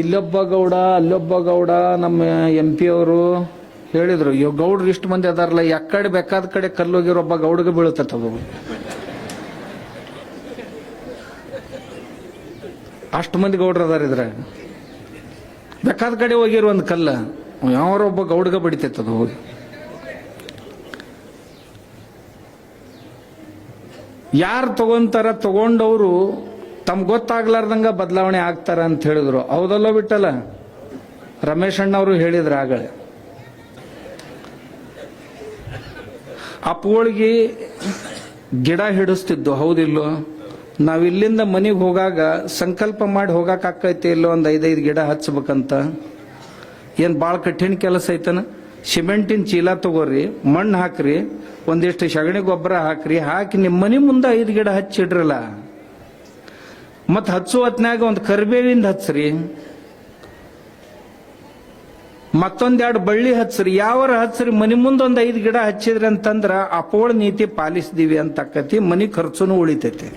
ಇಲ್ಲೊಬ್ಬ ಗೌಡ, ಅಲ್ಲೊಬ್ಬ ಗೌಡ, ನಮ್ಮ ಎಂ ಪಿ ಅವರು ಹೇಳಿದರು ಇವ್ ಗೌಡ್ರು ಇಷ್ಟು ಮಂದಿ ಅದಾರಲ್ಲ ಎಕ್ಕಡೆ ಬೇಕಾದ ಕಡೆ ಕಲ್ಲೋಗಿರೋ ಒಬ್ಬ ಗೌಡಗೆ ಬೀಳುತ್ತತ್ತ ಅದು. ಅಷ್ಟು ಮಂದಿ ಗೌಡ್ರು ಅದಾರ ಇದ್ರ. ಬೇಕಾದ ಕಡೆ ಹೋಗಿರೋ ಒಂದು ಕಲ್ಲ, ಯಾವಾರ ಒಬ್ಬ ಗೌಡ್ಗ ಬಡಿತೈತದ ಹೋಗಿ. ಯಾರು ತಗೊಂತಾರ, ತಗೊಂಡವರು ತಮ್ಗೆ ಗೊತ್ತಾಗ್ಲಾರ್ದಂಗ ಬದಲಾವಣೆ ಆಗ್ತಾರ ಅಂತ ಹೇಳಿದ್ರು. ಹೌದಲ್ಲೋ ಬಿಟ್ಟಲ್ಲ? ರಮೇಶ್ ಅಣ್ಣವರು ಹೇಳಿದ್ರು ಆಗಳೆ ಅಪ್ಪಗಳಿಗೆ ಗಿಡ ಹಿಡಿಸ್ತಿದ್ದು, ಹೌದಿಲ್ಲೋ? ನಾವು ಇಲ್ಲಿಂದ ಮನೆಗೆ ಹೋಗಾಗ ಸಂಕಲ್ಪ ಮಾಡಿ ಹೋಗಾಕ ಆಕೈತಿ ಇಲ್ಲೋ ಒಂದು ಐದೈದು ಗಿಡ ಹಚ್ಬೇಕಂತ. ಏನು ಭಾಳ ಕಠಿಣ ಕೆಲಸ ಐತನ? ಸಿಮೆಂಟಿನ ಚೀಲ ತಗೋರಿ, ಮಣ್ಣು ಹಾಕ್ರಿ, ಒಂದಿಷ್ಟು ಸಗಣಿ ಗೊಬ್ಬರ ಹಾಕ್ರಿ, ಹಾಕಿ ನಿಮ್ಮ ಮನೆ ಮುಂದೆ ಐದು ಗಿಡ ಹಚ್ಚಿಡ್ರಲ್ಲ. ಮತ್ತು ಹಚ್ಚು ಹೊತ್ನ್ಯಾಗ ಒಂದು ಕರಿಬೇವಿಂದ ಹಚ್ಚ್ರಿ. ಮತ್ತೊಂದೆರಡು ಬಳ್ಳಿ ಹಚ್ಚ್ರಿ. ಯಾವರ ಹಚ್ಚ್ರಿ? ಮನೆ ಮುಂದೆ ಒಂದು ಐದು ಗಿಡ ಹಚ್ಚಿದ್ರಿ ಅಂತಂದ್ರ ಅಪೋಳ ನೀತಿ ಪಾಲಿಸ್ದೀವಿ ಅಂತ ಮನೆ ಖರ್ಚುನು ಉಳಿತೈತಿ.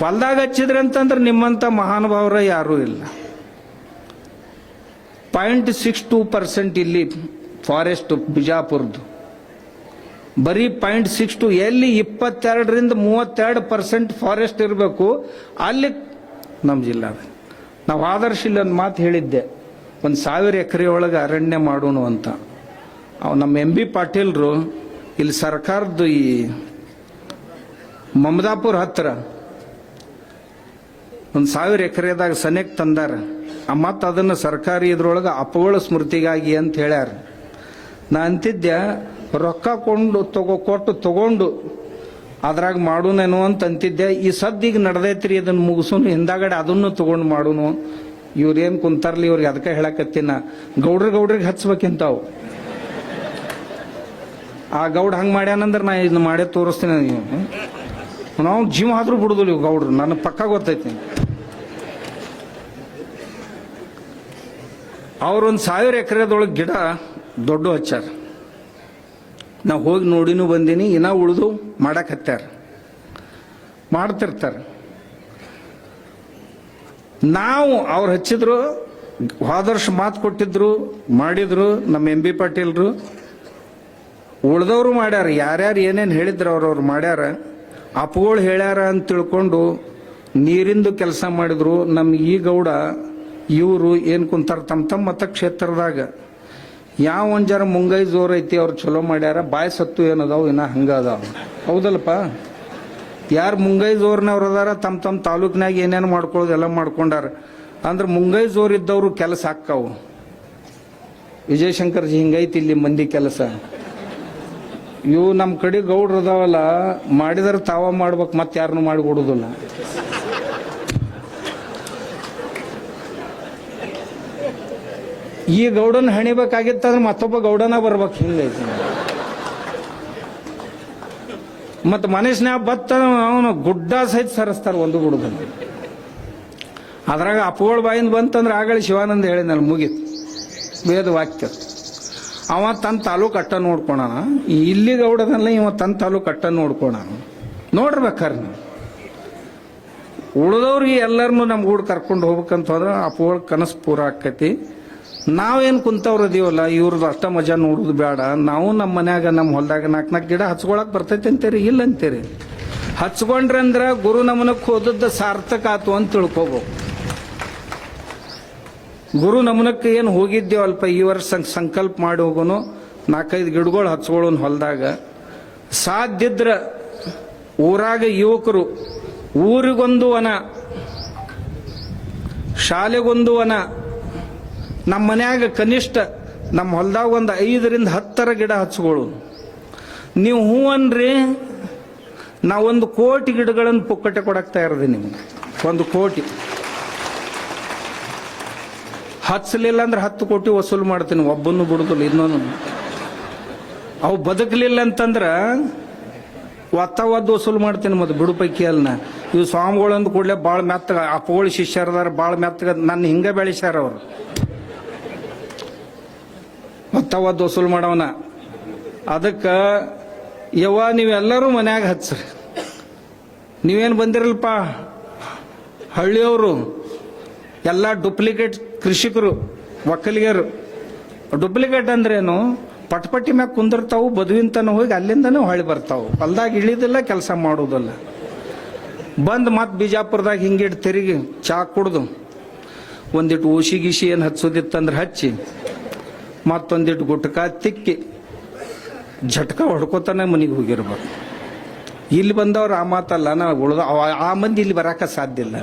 ಹೊಲ್ದಾಗ ಹಚ್ಚಿದ್ರಿ ಅಂತಂದ್ರೆ ನಿಮ್ಮಂತ ಮಹಾನುಭಾವರ ಯಾರೂ ಇಲ್ಲ. ಪಾಯಿಂಟ್ ಸಿಕ್ಸ್ ಟೂ ಪರ್ಸೆಂಟ್ ಇಲ್ಲಿ ಫಾರೆಸ್ಟ್ ಬಿಜಾಪುರದ್ದು ಬರೀ ಪಾಯಿಂಟ್ ಸಿಕ್ಸ್ ಟು ಎಲ್ಲಿ ಇಪ್ಪತ್ತೆರಡರಿಂದ ಮೂವತ್ತೆರಡು ಪರ್ಸೆಂಟ್ ಫಾರೆಸ್ಟ್ ಇರಬೇಕು, ಅಲ್ಲಿ ನಮ್ಮ ಜಿಲ್ಲಾ ನಾವು ಆದರ್ಶ ಇಲ್ಲಿ ಒಂದು ಮಾತು ಹೇಳಿದ್ದೆ, ಒಂದು ಸಾವಿರ ಎಕರೆ ಒಳಗೆ ಅರಣ್ಯ ಮಾಡೋಣ ಅಂತ. ಅವು ನಮ್ಮ ಎಂ ಬಿ ಪಾಟೀಲ್ರು, ಇಲ್ಲಿ ಸರ್ಕಾರದ್ದು ಈ ಮಮದಾಪುರ ಹತ್ರ ಒಂದು ಸಾವಿರ ಎಕರೆದಾಗ ಸನೇಕ್ ತಂದಾರ. ಮತ್ತು ಅದನ್ನು ಸರ್ಕಾರಿ ಇದ್ರೊಳಗೆ ಅಪಗೋಳ ಸ್ಮೃತಿಗಾಗಿ ಅಂತ ಹೇಳ್ಯಾರ. ನಾ ಅಂತಿದ್ದೆ ರೊಕ್ಕ ಕೊಂಡು ತಗೋ, ಕೊಟ್ಟು ತಗೊಂಡು, ಅದ್ರಾಗ ಮಾಡೋನೇನೋ ಅಂತ ಅಂತಿದ್ದೆ ಈ ಸದ್ದಿಗೆ ನಡೆದೈತ್ರಿ ಅದನ್ನು ಮುಗಿಸೋನು, ಹಿಂದಾಗಡೆ ಅದನ್ನು ತಗೊಂಡು ಮಾಡೋನು. ಇವ್ರೇನು ಕುಂತಾರಲಿ, ಇವ್ರಿಗೆ ಅದಕ್ಕೆ ಹೇಳಕತ್ತಿನ. ಗೌಡ್ರ ಗೌಡ್ರಿಗೆ ಹಚ್ಬೇಕಿಂತಾವು. ಆ ಗೌಡ್ ಹಂಗೆ ಮಾಡ್ಯಾನಂದ್ರೆ ನಾ ಇದನ್ನ ಮಾಡೇ ತೋರಿಸ್ತೀನಿ ನೀವು ನಾವು ಜೀವ ಆದ್ರೂ ಬಿಡುದಿಲ್ಲ ಇವ್ ಗೌಡ್ರು ನನಗೆ ಪಕ್ಕ ಗೊತ್ತೈತಿ. ಅವ್ರೊಂದು ಸಾವಿರ ಎಕರೆದೊಳಗೆ ಗಿಡ ದೊಡ್ಡ ಹಚ್ಚಾರ. ನಾವು ಹೋಗಿ ನೋಡಿನೂ ಬಂದೀನಿ, ಇನ್ನೂ ಉಳಿದು ಮಾಡಕತ್ತಾರ ಮಾಡ್ತಿರ್ತಾರೆ. ನಾವು ಅವ್ರು ಹಚ್ಚಿದ್ರು ಹೋದ ಮಾತು ಕೊಟ್ಟಿದ್ರು, ಮಾಡಿದ್ರು, ನಮ್ಮ ಎಂ ಬಿ ಪಾಟೀಲ್ರು. ಉಳ್ದವ್ರು ಮಾಡ್ಯಾರ, ಯಾರ್ಯಾರು ಏನೇನು ಹೇಳಿದ್ರು ಅವ್ರವ್ರು ಮಾಡ್ಯಾರ. ಅಪ್ಪುಗಳು ಹೇಳ್ಯಾರ ಅಂತ ತಿಳ್ಕೊಂಡು ನೀರಿಂದು ಕೆಲಸ ಮಾಡಿದ್ರು. ನಮ್ಮ ಈ ಗೌಡ, ಇವರು ಏನು ಕುಂತಾರೆ ತಮ್ಮ ತಮ್ಮ ಮತಕ್ಷೇತ್ರದಾಗ ಯಾವ ಒಂದ್ ಜರ ಮುಂಗೈ ಜೋರ್ ಐತಿ ಅವ್ರು ಚಲೋ ಮಾಡ್ಯಾರ, ಬಾಯಿ ಸತ್ತು ಏನದಾವು, ಇನ್ನ ಹಂಗ ಅದಾವ. ಹೌದಲ್ಪ ಯಾರು ಮುಂಗೈ ಜೋರ್ನವ್ರು ಅದಾರ ತಮ್ಮ ತಮ್ಮ ತಾಲೂಕ್ನಾಗ ಏನೇನು ಮಾಡ್ಕೊಳ್ಳೋದು ಎಲ್ಲ ಮಾಡ್ಕೊಂಡಾರ. ಅಂದ್ರೆ ಮುಂಗೈ ಜೋರ್ ಇದ್ದವರು ಕೆಲಸ ಹಾಕ್ಕಾವು ವಿಜಯಶಂಕರ್ಜಿ ಹಿಂಗೈತಿ ಇಲ್ಲಿ ಮಂದಿ ಕೆಲಸ. ಇವು ನಮ್ಮ ಕಡೆ ಗೌಡ್ರು ಅದಾವಲ್ಲ, ಮಾಡಿದ್ರೆ ತಾವ ಮಾಡ್ಬೇಕು ಮತ್ತೆ ಯಾರನ್ನು ಮಾಡಿ ಈ ಗೌಡನ ಹಣಿಬೇಕಾಗಿತ್ತಂದ್ರೆ ಮತ್ತೊಬ್ಬ ಗೌಡನ ಬರ್ಬೇಕು ಹಿಂಗೈತಿ ಮತ್ತು ಮನುಷ್ಯನ ಬತ್ತ ಅವನು ಗುಡ್ಡ ಸಹಿತ ಸರಿಸ್ತಾರೆ ಒಂದು ಗುಡ್ದಲ್ಲಿ ಅದ್ರಾಗ ಅಪ್ಪಗಳ ಬಾಯಿಂದ ಬಂತಂದ್ರೆ ಆಗಲಿ ಶಿವಾನಂದ ಹೇಳಿದ್ನಲ್ಲ ಮುಗೀತು. ವೇದ ವಾಕ್ಯ. ಅವ ತನ್ನ ತಾಲೂಕು ಅಟ್ಟ ನೋಡ್ಕೊಳಣ. ಇಲ್ಲಿ ಗೌಡದಲ್ಲ ಇವ ತನ್ನ ತಾಲೂಕು ಅಟ್ಟ ನೋಡ್ಕೊಳಣ. ನೋಡ್ರಬೇಕಾರ ನೀವು. ಉಳಿದವ್ರಿಗೆ ಎಲ್ಲರನ್ನೂ ನಮ್ಮ ಗೂಡು ಕರ್ಕೊಂಡು ಹೋಗ್ಬೇಕಂತ ಹೋದ್ರೆ ಅಪ್ಪಗಳ ಕನಸು ಪೂರ ಆಕೈತಿ. ನಾವೇನು ಕುಂತವ್ರು ಅದೀವಲ್ಲ ಇವ್ರದ್ದು ಅಷ್ಟ ಮಜಾ ನೋಡೋದು ಬೇಡ ನಾವು ನಮ್ಮ ಮನ್ಯಾಗ, ನಮ್ಮ ಹೊಲದಾಗ ನಾಲ್ಕು ನಾಲ್ಕು ಗಿಡ ಹಚ್ಕೊಳಕ್ ಬರ್ತೈತೆ ಅಂತೀರಿ, ಇಲ್ಲ ಅಂತೀರಿ? ಹಚ್ಕೊಂಡ್ರೆ ಅಂದ್ರೆ ಗುರು ನಮನಕ್ಕೆ ಹೋದದ್ದು ಸಾರ್ಥಕ ಆತು ಅಂತ ತಿಳ್ಕೊಬೇಕು. ಗುರು ನಮನಕ್ಕೆ ಏನು ಹೋಗಿದ್ದೇವಲ್ಪ, ಈ ವರ್ಷ ಸಂಕಲ್ಪ ಮಾಡಿ ಹೋಗೋನು ನಾಲ್ಕೈದು ಗಿಡಗಳು ಹಚ್ಕೊಳ್ಳೋನು ಹೊಲದಾಗ. ಸಾಧ್ಯದ್ರ ಊರಾಗ ಯುವಕರು, ಊರಿಗೊಂದು ವನ, ಶಾಲೆಗೊಂದು ವನ ನಮ್ಮ ಮನ್ಯಾಗ ಕನಿಷ್ಠ ನಮ್ಮ ಹೊಲ್ದಾಗ ಒಂದು ಐದರಿಂದ ಹತ್ತರ ಗಿಡ ಹಚ್ಕೊಳ್ಳು ನೀವು ಹೂ ಅನ್ರಿ ಒಂದು ಕೋಟಿ ಗಿಡಗಳನ್ನು ಪುಕ್ಕಟೆ ಕೊಡಕ್ಕೆ ಇರೋದು ನಿಮ್ಗೆ. ಒಂದು ಕೋಟಿ. ಹಚ್ಚಲಿಲ್ಲ ಅಂದ್ರೆ ಹತ್ತು ಕೋಟಿ ವಸೂಲು ಮಾಡ್ತೀನಿ, ಒಬ್ಬನ್ನು ಬಿಡುದಿಲ್ಲ ಇನ್ನೊಂದು ಅವು ಬದುಕಲಿಲ್ಲ ಅಂತಂದ್ರೆ ಒತ್ತ ಒದ್ದು ವಸೂಲು ಮಾಡ್ತೀನಿ ಮತ್ತೆ ಬಿಡು ಪೈಕಿ ಅಲ್ಲ ಇವು ಸ್ವಾಮಿಗಳು ಅಂದ ಕೂಡಲೇ ಭಾಳ ಮೆತ್ತಗ ಅಪ್ಪಗಳು ಶಿಷ್ಯರದಾರ ಭಾಳ ಮೆತ್ತಗ, ನನ್ನ ಹಿಂಗೆ ಬೆಳೆಸ್ಯಾರ ಅವರು. ಒತ್ತ ಒದ್ದು ವಸೂಲು ಮಾಡವನ. ಅದಕ್ಕೆ, ಯವ್ವ ನೀವೆಲ್ಲರೂ ಮನ್ಯಾಗ ಹಚ್ಚ್ರಿ ನೀವೇನು ಬಂದಿರಲ್ಪ? ಹಳ್ಳಿಯವರು, ಎಲ್ಲ ಡುಪ್ಲಿಕೇಟ್ ಕೃಷಿಕರು, ಒಕ್ಕಲಿಗರು. ಡುಪ್ಲಿಕೇಟ್ ಅಂದ್ರೇನು? ಪಟ್ಪಟ್ಟಿ ಮ್ಯಾಗ ಕುಂದಿರ್ತಾವು, ಬದುವಿಂತನ ಹೋಗಿ ಅಲ್ಲಿಂದನೇ ಹೊಳಿ ಬರ್ತಾವು. ಹೊಲ್ದಾಗ ಇಳಿದಿಲ್ಲ, ಕೆಲಸ ಮಾಡೋದಿಲ್ಲ. ಬಂದು ಮತ್ತೆ ಬಿಜಾಪುರದಾಗ ಹಿಂಗಿಟ್ಟು ತಿರುಗಿ ಚಾ ಕುಡ್ದು ಒಂದಿಟ್ಟು ಊಸಿ ಗೀಸಿ ಏನು ಹಚ್ಚೋದಿತ್ತಂದ್ರೆ ಹಚ್ಚಿ. ಮತ್ತೊಂದಿಟ್ಟು ಗುಟ್ಕ ತಿಕ್ಕಿ ಝಟ್ಕ ಹೊಡ್ಕೋತಾನೆ ಮನೆಗೆ ಹೋಗಿರ್ಬೇಕು. ಇಲ್ಲಿ ಬಂದವ್ರು ಆ ಮಾತಲ್ಲ ನಾ ಉಳ್ದ ಆ ಮಂದಿ ಇಲ್ಲಿ ಬರಾಕ ಸಾಧ್ಯ ಇಲ್ಲ.